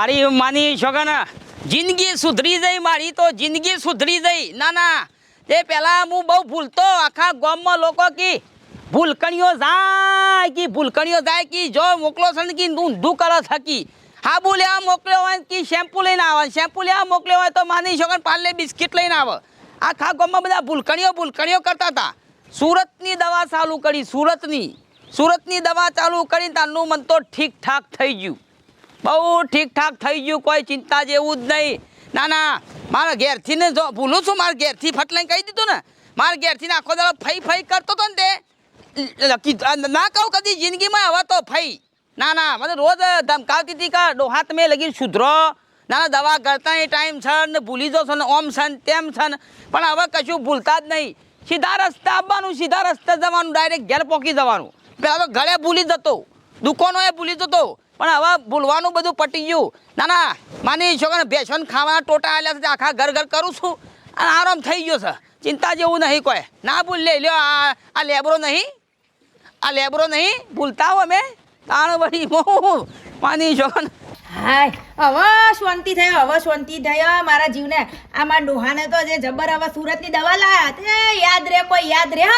મારી માની છોકરા જિંદગી સુધરી જઈ મારી તો જિંદગી સુધરી જઈ ના ના, તે પહેલાં હું બહુ ભૂલતો આખા ગામમાં લોકો કી ભૂલકણીઓ જાય, કે ભૂલકણીઓ જાય, કે જો મોકલો છે કે ઊંધું કરો થકી હાબુ લેવા મોકલ્યો હોય કે શેમ્પુ લઈને આવે, શેમ્પુ લેવા મોકલ્યો હોય તો માની છોકરા પાર્લે બિસ્કિટ લઈને આવે. આખા ગામમાં બધા ભૂલકણીઓ ભૂલકણીઓ કરતા હતા. સુરતની દવા ચાલુ કરી, સુરતની સુરતની દવા ચાલુ કરીને તારનું મન તો ઠીક ઠાક થઈ ગયું. બહુ ઠીક ઠાક થઈ ગયું, કોઈ ચિંતા જેવું જ નહીં. ના ના, મારા ઘેરથી ને જો, ભૂલું છું, મારા ઘેરથી ફટલાઈને કહી દીધું ને. મારા ઘેરથી આખો દાડો ફઈ ફઈ કરતો હતો ને તે. ના કહું કદી, જિંદગીમાં હવે તો ફઈ. ના ના, મને રોજ ધમકાવતી હતી કે ડોહા તમે લગી સુધરો. ના દવા કરતા ટાઈમ છે ને ભૂલી જશો ને, ઓમ છે ને, તેમ છે પણ હવે કશું ભૂલતા જ નહીં. સીધા રસ્તા આવવાનું, સીધા રસ્તે જવાનું, ડાયરેક્ટ ઘેર પહોંચી જવાનું. પહેલાં તો ઘરે ભૂલી જતો. દુકાનોએ ભૂલી જતો. પણ હવે ભૂલવાનું બધું પટી ગયું. ના ના, માની છોકરા ભેસન ખાવાના ટોટા આવેલા છે, આખા ઘર ઘર કરું છું. અને આરામ થઈ ગયો છે. ચિંતા જેવું નહીં કોઈ. ના ભૂલ, લે, લ્યો, આ આ લેબરો નહીં. આ લેબરો નહીં. ભૂલતા હો અમે. તાણ વળી હું માની છોકરા હાય, હવે શાંતિ થયો હવે શાંતિ થયો મારા જીવને. આ ડોહાને તો જે જબર હવે સુરતની દવા લાયા. તે યાદ રે, કોઈ યાદ રે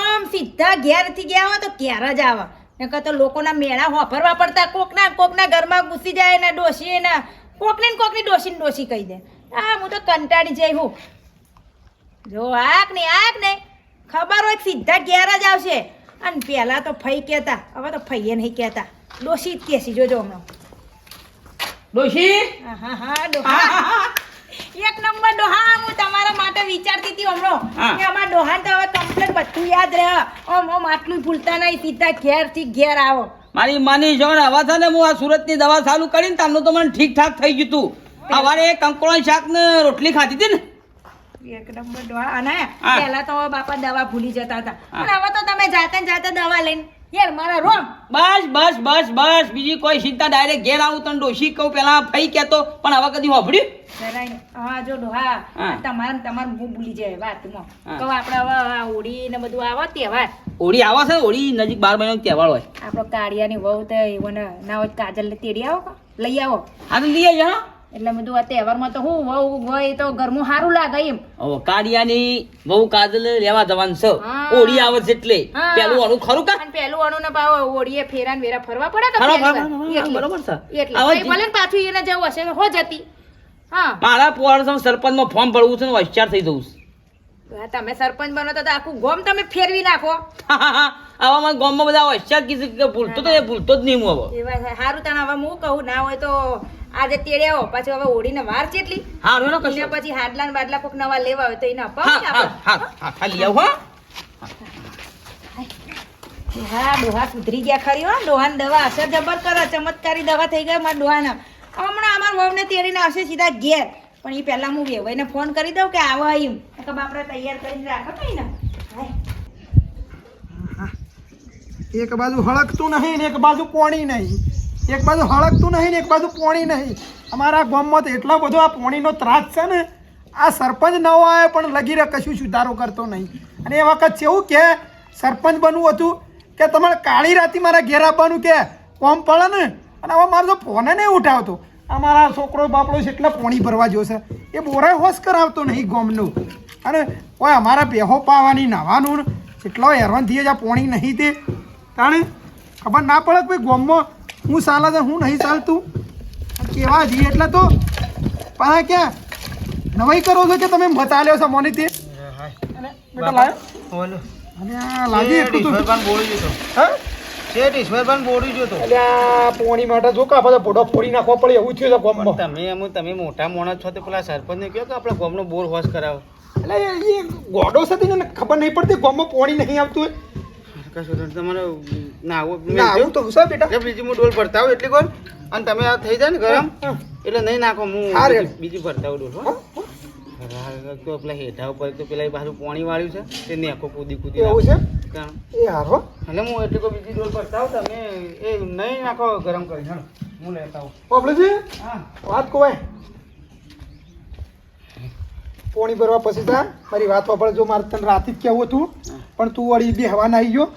આમ સીધા ઘેરથી ગયા હો તો ક્યારે જ આવે? નકર તો લોકોના મેળા હોફરવા પડતા કોકના કોકના ઘરમાં ઘૂસી જાય ને ડોસી ને કોકને ને કોકની ડોસીને ને ડોશી કહી દે. હા હું તો કંટાળી જઈ હું. જો આક ને આક ને ખબર હોય સીધા ઘેર જ આવશે. અને પહેલાં તો ફઈ કહેતા હવે તો ફઈએ નહીં કહેતા. ડોસી જ કહેશી જોજો હમણાં. ડોસી હા હા ડોહા એક નંબર ડોહા હું તમારા માટે વિચારતી હતી હમણો કે અમાર ડોહા તો હવે કમ્પ્લેટ બધું યાદ રહે. ઓમ ઓમ આટલું ભૂલતા નહીં સીધા ઘેરથી ઘેર આવો. મારી માની છોકરા હવે છે ને હું આ સુરતની દવા ચાલુ કરીને તમને તો મને ઠીક ઠાક થઈ ગયું તું. સવારે કંકોળા શાક ને રોટલી ખાધી હતી ને? એક નંબર ડોહા. અને પેલા પહેલા તો બાપા દવા ભૂલી જતા હતા. પણ હવે તો તમે જાતે ને જાતે દવા લઈને યાર મારા રોમ. બસ બસ બસ બસ. બીજી કોઈ ચિંતા ડાયરેક્ટ ઘેર આવું તને ડોશી કહું પેલા ફઈ કેતો પણ હવે કદી વાપર્યું જરાય હા જો ડોહા. તમારે તમારું હું ભૂલી જાય વાતમાં. કહો આપણે હવે હોળી ને બધું આવો તહેવાર? હોળી આવો છે હોળી નજીક બાર મહિનાનો તહેવાર હોય. આપણો કાળિયાની વહુ તો એવોને ના હોય કાજલ ને તેડી આવો લઈ આવો. હા તો લઈ આવજો હા. એટલે બધું આ તહેવારમાં તો હું વહુ હોય તો ઘરમાં સારું લાગે એમ. ઓ કાળિયાની વહુ કાજલ લેવા જવાનું છે. ઓડી આવે છે એટલે. પેલું અણુ ખરું કા? પેલું અણુ ને પાવ ઓડીએ ફેરા ને વેરા. ફરવા પડે એટલે. બરોબર છે. એટલે. ભલે પાછું એને જવું હશે હો જતી. હા. મારા સરપંચ સરપંચમાં ફોર્મ ભરવું છે ને હોશિયાર થઈ જવું છે. તમે સરપંચ બનો તો આખું ગોમ તમે ફેરવી નાખો. આવા મારા ગામમાં બધા હોશિયાર કીધું કે ભૂલતો તો એ ભૂલતો જ નહીં હું હવે. સારું હારું તને હવે હું કહું ના હોય તો આજે તેડે આવો પછી હવે હોળીને વાર છે એટલી પછી હાડલા ને બાદલા કોક નવા લેવા હોય તો એને હા અપાવો ને હા હા હા હા લઈ આવો હા. હા ડોહા સુધરી ગયા ખરી હો. ડોહાની દવા અસર જબર કરે ચમત્કારી દવા થઈ ગઈ મારા ડોહાના. હમણાં અમારા વહુને તેડીને આવશે સીધા ઘેર. પણ એ પહેલા હું વેવાઈને ફોન કરી દઉં કે આવો એમ. કે બાપરા તૈયાર કરીને રાખો કઈ ને એક બાજુ હળકતું નહીં ને એક બાજુ પોણી નહીં. એક બાજુ હળકતું નહીં ને એક બાજુ પોણી નહીં. અમારા ગામમાં તો એટલો બધો આ પોણીનો ત્રાસ છે ને, આ સરપંચ નવો આવે પણ લગી રહે, કશું સુધારો કરતો નહીં. અને એ વખત કેવું કે સરપંચ બનવું હતું કે તમારે કાળી રાતી મારા ઘેર આપવાનું કે કોમ પડે ને, અને હવે મારો તો ફોને નહીં ઉઠાવતો. અમારા છોકરો બાપડો છે એટલે પોણી ભરવા જોશે એ બોરાય હોશ કરાવતો નહીં ગોમનું. અને ઓય અમારા બેહો પાવાની નાવાનું એટલો હેરાન થઈએ આ પોણી નહીં તે. તાણે ખબર ના પડે કે ભાઈ ગોમમાં હું ચાલે છે હું નહીં ચાલતું. કેવા જઈએ એટલે તો પાછા ક્યાં? નવાઈ કરો છો કે તમે બતાલ્યો છો મોની તે બેટા લાયો? બોલો. અને આ લાગી એટલું તો. ઈશ્વરભાન બોલી જતો હા? શેઠ ઈશ્વરભાન બોલી જતો એટલે પોણી માટે જો કા બધા બોડો ફોડી નાખવા પડે એવું થયું છે ગોમમાં. તમે એમ તમે મોટા માણસ છો તો પેલા સરપંચને કહો કે આપણે ગોમનો બોર હોશ કરાવો. એટલે એ ગોડો સાથે ખબર નહીં પડતી ગોમમાં પોણી નહીં આવતું હોય. કશું નહીં. તમારે નાવું ના આવું તો છે બેટા. બીજી હું ડોલ ભરતા આવું એટલી કોણ? અને તમે આ થઈ જાય ને ગરમ એટલે નહીં નાખો હું બીજી- બીજી ભરતા આવું ડોલ હો. તો પેલા હેઠા ઉપર તો પેલા પાછું પાણી વાળ્યું છે તે નેકો કૂદી કૂદી એવું છે? એ હારો એટલે હું એટલે કોઈ બીજી ડોલ ભરતા આવું તમે એ નહીં નાખો ગરમ કરી હા. હું લેતા આવું. આપણે છે હા. વાત કોવાય. પોણી ભરવા પછી તા મારી વાત વાપરે જો મારે તને રાતે જ કહેવું હતું. પણ તું વળી બે હવા નાઈ ગયો.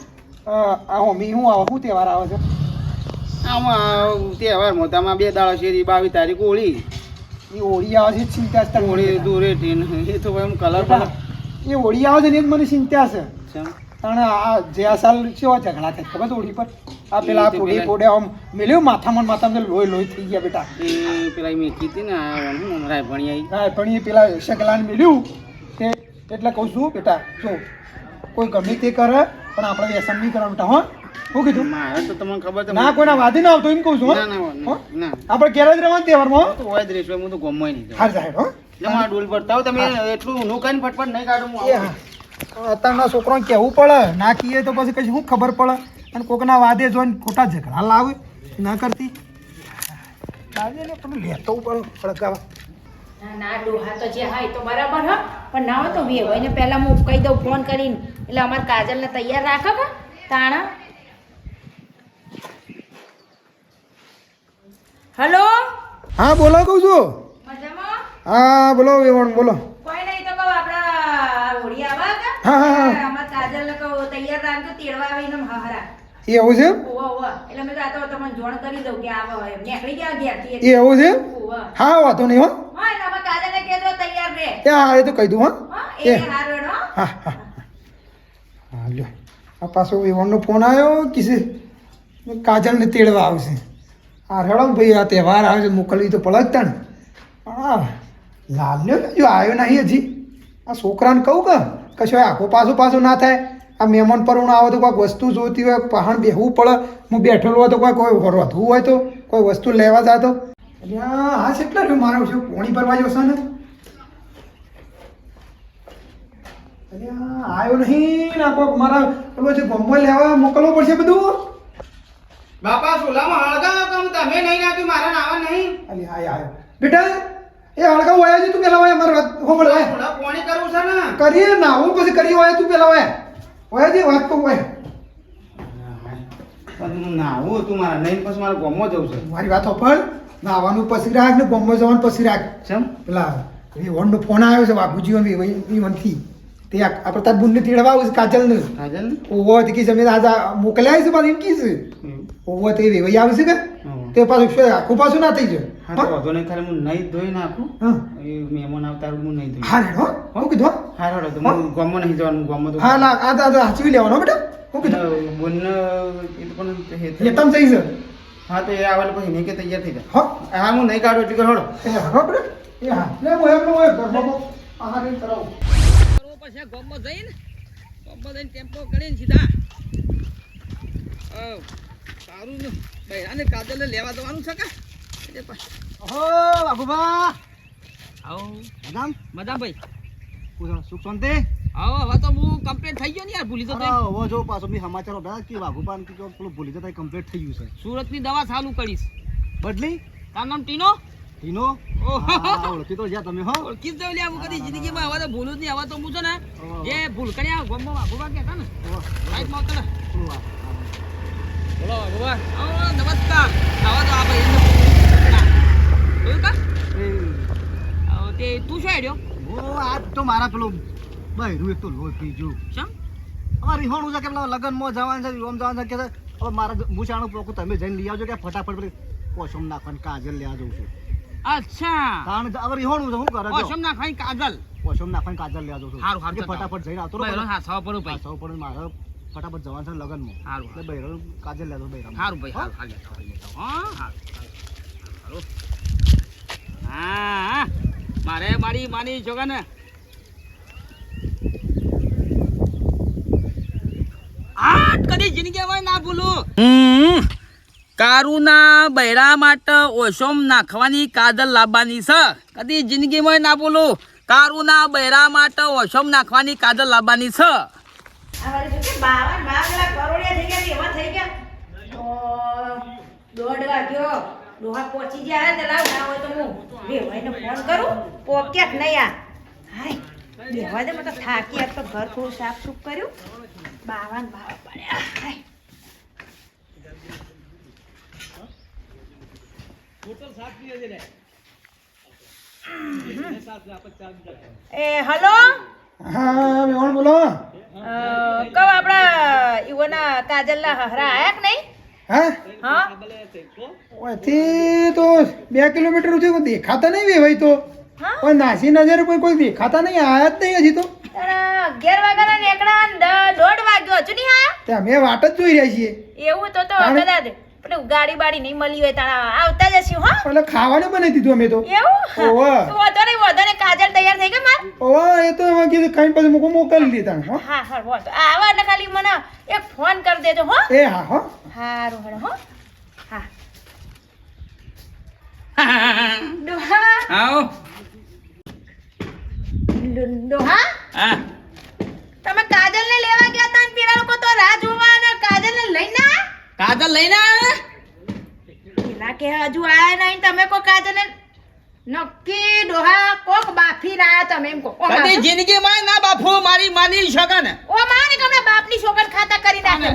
આ હોમી હું આવે? શું તહેવાર આવે છે? આમાં તહેવાર આમાં બે દાડા શેરી બાવીસ તારીખ હોળી. એ હોળી આવે છે ચિંતા તને. હોળી ને એ તો એમ કલર એ હોળી આવે છે ને એ જ મને ચિંતા છે. કારણ આ જે આ સાલ કેવા ઝઘડા થાય ખબર છે હોળી પર? આ પેલા પોડી પોડે આમ મેલ્યો માથામાં ને માથામાં લોહી લોહી થઈ ગયા બેટા. એ પેલા મેં કીધી ને આ ભણી આવી હા ભણી પેલા શકલાને મેલ્યું. તે એટલે કહું છું બેટા જો કોઈ ગમે તે કરે પણ આપણે વ્યસન નહીં કરવાનું બેટા હો. શું કીધું? મારે તો તમને ખબર છે ના કોઈના વાદી ના આવતો એમ કહું છું હો? ના ના આપણે રહેવાનું તહેવારમાં હો? તો હોય જ રહેશે હું તો ગમવાય નહીં. હાર જાહેર હો. એટલે મારા ડોલ પર તમે એટલું ઊનું કરીને ફટફટ નહીં કાઢું હું હા. અત્યારના છોકરાને કહેવું પડે. ના કહીએ તો પછી કઈ શું ખબર પડે? અને કોકના વાદે જોઈને ખોટા ઝઘડા લાવે. ના કરતી. લેતો પડે ફળકાવા ના ના ડોહા તો જે હા તો બરાબર હ. પણ ના હોય તો વેવાઈને પહેલા હું કહી દઉં ફોન કરીને. એટલે અમારે કાજલને તૈયાર રાખો કે તાણા? હલો? હા બોલો કહું છું. મજામાં? હા બોલો વેવણ બોલો કોઈ નહીં તો કહું આપણા હોળી આવા કે હા, હા, તેડવા હહરા એવું છે? ઓવા ઓવા એટલે મેં આ તો તમને જોણ કરી દઉં કે આવો એમ નીકળી ગયા ઘેરથી એવું છે? હા વાંધો નહીં હો. હા એટલે કાજલને તૈયાર એ હા એ તો કહી દઉં હા. એ હા. હા હા. લ્યો. આ પાછો વેવણનો ફોન આવ્યો કિસે કાજલને તેડવા આવશે. હા રડો ભાઈ આ તહેવાર આવે છે મોકલવી તો પડે ને પણ આ લાલ્યો જો આવ્યો નહીં હજી. આ છોકરાને કહું કે? કશો આખો પાછું પાછું ના થાય. આ મહેમાન પરવું આવે તો કોઈક વસ્તુ જોતી હોય પહાણ બેહવું પડે. હું બેઠેલો હોય તો કોઈ કોઈ વધવું હોય તો કોઈ વસ્તુ લેવા જતો હા કેટલા રહ્યું મારું છે પોણી ભરવા જશો ને. આવ્યો નહીં ના કોક મારા પેલો છે ગમો લેવા મોકલવો પડશે બધું. બાપા સોલામાં હળગા હું તમે નહીં નાખ્યું મારા નાવા નહીં. અલી આય. આવ્યો બેટા એ હળગા હોય છે તું પેલા હોય મારા વાત હોબળ વાયા થોડા કરવું છે ને. કરીએ ના હું પછી કરીએ હોય તું પેલા હોય. હોય છે વાત તો હોય. નાવું હતું મારા નહીં પછી મારે ગમો જવું છે. મારી વાત પણ નાવાનું પછી રાખ ને ગમો જવાનું પછી રાખ. ચમ? પેલા એ વનનો ફોન આવ્યો છે બાપુજી વનથી. તે આ આપણે તાર બુનને તેડવા આવું છે કાજલને. કાજલ ઓવો તે કી જમીન આજે મોકલ્યા છે પાછી એમ કી છે. ઓવો તે વેવાઈ આવશે કે? તે પાછું આખું પાછું ના થઈ જાય. હા તો વાંધો નહીં ખાલી હું નહીં ધોઈ નાખું. હા. એ મહેમાન આવતા હું નહીં ધોઈ હા રેડ હો. હું કીધું હો? હા હેડો તો હું. ગમો નહીં જવાનું ગમો તો હા લા આ તો- હાચવી લેવાનો બેટા. હું કીધો. બોન એ તો પણ એ તમ થઈ છે હા તો એ આવેલ પછી નહીં કે તૈયાર થઈ જાય હો. હા હું નહીં કાઢું એટલે હળો એ હા બેટા. એ હા. લે હું હોય ઘરમાં બહુ આહાર નહીં કરાવું. પછી ગોમમાં જઈને ગોમમાં જઈને ટેમ્પો કરીને સીધા. સારું ને. બૈરાને કાજલને લેવા જવાનું છે કે? આવો. મજા ભાઈ. પૂછો સુખ શાંતિ. આવો હવે તો હું કમ્પ્લીટ થઈ ગયો ને યાર ભૂલી જતો. હવે જો પાછો બી સમાચાર હતા કે બાબુબા કે પેલું ભૂલી જતા કમ્પ્લીટ થઈ ગયું છે. સુરતની દવા ચાલુ કરીશ. બદલી? તારું નામ ટીનો? ટીનો? ઓહો. ઓળખી તો જ્યાં તમે હો. ઓળખી જ લ્યા હું કદી જિંદગીમાં હવે તો ભૂલું જ નહીં. હવે તો હું છે ને જે ભૂલ કર્યા ગોમમાં વાઘોબા કહેતા ને આવતા ને. બોલો વાઘોબા નમસ્કાર. આવો તો આ ભાઈ જોયું કા? તે તું શું હેડ્યો? ઓ આ તો મારા પેલો બહેરું એક તો લોહી પી ગયું. શમ અમારે રિહોણું છે કે પેલા લગ્નમાં જવાનું છે રોમ જવાનું છે કે હવે મારા મૂછાણું પોકું તમે જઈને લઈ આવજો કે ફટાફટ કોસમ નાખવાની કાજલ લેવા જવું છું. અચ્છા. કારણ કે હવે રિહોણું છે શું કરે જો નાખવાની કાજલ. કોસમ નાખવાની કાજલ લેવા જવું છું. સારું સારું ફટાફટ જઈને આવતો રહો. હા સવા પડું ભાઈ. સવા પણ મારે ફટાફટ જવાનું છે લગનમાં. સારું એટલે બૈરો કાજલ બૈરા સારું ભાઈ સારું હાલ લેતા હા? હારું. હા મારે મારી માની જોગા ને? આ કદી જિંદગીમાં ના ભૂલું. કારુના બૈરા માટે ઓશોમ નાખવાની કાજલ લાવવાની છે. કદી જિંદગીમાં ના ભૂલું. કારુના બૈરા માટે ઓશોમ નાખવાની કાજલ લાવવાની છે. દોઢ વાગ્યો. ડોહા પહોંચી ગયા હે તે લાવ ના હોય તો હું વેવાઈને ફોન કરું પોકેટ નહીં આ હાય બેવા દે મને થાકી આ તો ઘર થોડું સાફ સુફ કર્યું બાવાન બાવન પડ્યા હાય એ હલો હા બોલો કહો આપણા ઈવોના કાજલના હહરા આયા કે નહીં? હા? હા? ઓયથી તો બે કિલોમીટર સુધી દેખાતા નહીં વેવાય તો. નાસી નજર કોઈ કોઈ દેખાતા નહીં આયા જ નહીં હજી તો. અગિયાર વાગ્યાના નીકળ્યા દોઢ વાગ્યો હજુ નહીં આયા? અમે વાટ જ જોઈ રહ્યા છીએ. એવું તો તો? કદાચ પેલું ગાડી બાડી નહીં મળી હોય તારા આવતા જશું હા. એટલે ખાવાનું બનાવી દીધું અમે તો. એવું? ઓહો. તો વધો નહીં વધો કાજલ તૈયાર થઈ ગઈ માર? ઓહો એ તો એમાં કીધું કઈ પછી મૂકો મોકલી દીધા હો. હા હા વધો. આવા એટલે ખાલી મને એક ફોન કરી દેજો હો. એ હા હો. હારું હડો હો. હા. ડોહા આવો. ડોહા હા? તમે કાજલને લેવા ગયા તા ને? પેલા લોકો તો રાહ જોવા અને કાજલને લઈને આયા? કાજલ લઈને આવ્યા પેલા કે હજુ આયા નહીં તમે કો કાજલ નક્કી ડોહા કોક બાફી રહ્યા તમે એમ કો કદી. જિંદગીમાં ના બાફો મારી માની શકન ઓ મારી તમને બાપની છોકર ખાતા કરી નાખે.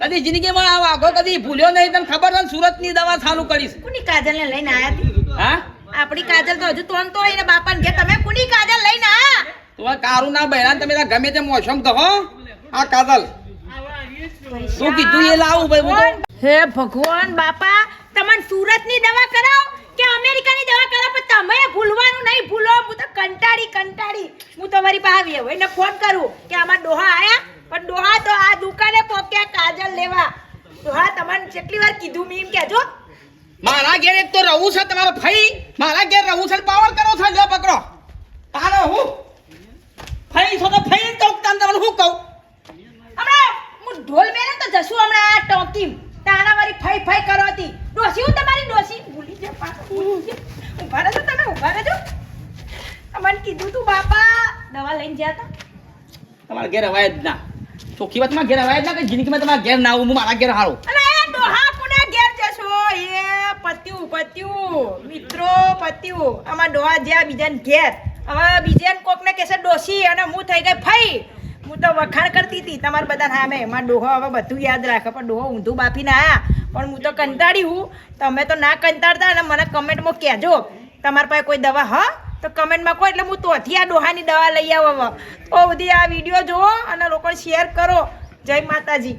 કદી જિંદગીમાં આ વાઘો કદી ભૂલ્યો નહીં તને ખબર છે સુરતની દવા ચાલુ કરીશ કોની કાજલને લઈને આયા તી? હા? આપણી કાજલ તો હજુ તોન તો એને બાપાને કે તમે કોની કાજલ લઈને આ તો આ કારું ના બહેરાન તમે ગમે તે મોસમ કહો આ કાજલ. શું કીધું એ લાવું ભાઈ હું હે ભગવાન બાપા તમને સુરતની દવા કરાવ કે અમેરિકાની દવા કરાવ? પણ તમે ભૂલવાનું નહીં ભૂલો. હું તો કંટાળી કંટાળી. હું તમારી પાસે આવી હવે એને ફોન કરું કે આમાં ડોહા આયા? પણ ડોહા તો આ દુકાને પોક્યા કાજલ લેવા. ડોહા તમને કેટલી વાર કીધું મીમ કહેજો. મારા ઘેર એક તો રહું છે તમારો ફઈ મારા ઘેર રહું છે પાવર કરો છો લ્યો પકડો. તારો હું? ફઈ છો તો ફઈ તો તમને હું કહું? હું ઢોલ મેલે તો જશું હમણાં આ ટોકી તાણા વાળી ફઈ ફઈ કરો હતી. ડોસી હું તમારી ડોસી? ભૂલી જા પાછું ઊભા રહેજો તમે ઊભા રહેજો. તમને કીધું તું બાપા દવા લઈને ગયા તા તમારા ઘેર અવાય જ ના. ચોખ્ખી વાતમાં ઘેર અવાય જ ના કે જિંદગીમાં તમારા ઘેર ના આવું હું મારા ઘેર હારું? એ ડોહા કોના ઘેર જશો. એ પત્યું પત્યું. મિત્રો પત્યું. આમાં ડોહા જ્યાં બીજાને ઘેર. હવે બીજાને કોકને કહેશે ડોસી અને હું થઈ ગઈ ફઈ. હું તો વખાણ કરતી હતી તમારા બધા સામે. એમાં ડોહો હવે બધું યાદ રાખે, પણ ડોહો ઊંધું બાફીને આવ્યા પણ હું તો કંટાળી હું. તમે તો ના કંટાળતા અને મને કમેન્ટમાં કહેજો. તમારા પાસે કોઈ દવા, હ? તો કમેન્ટમાં કહો, એટલે હું તોથી આ ડોહાની દવા લઈ આવો હવે. તો બધી આ વીડિયો જુઓ અને લોકોને શેર કરો. જય માતાજી.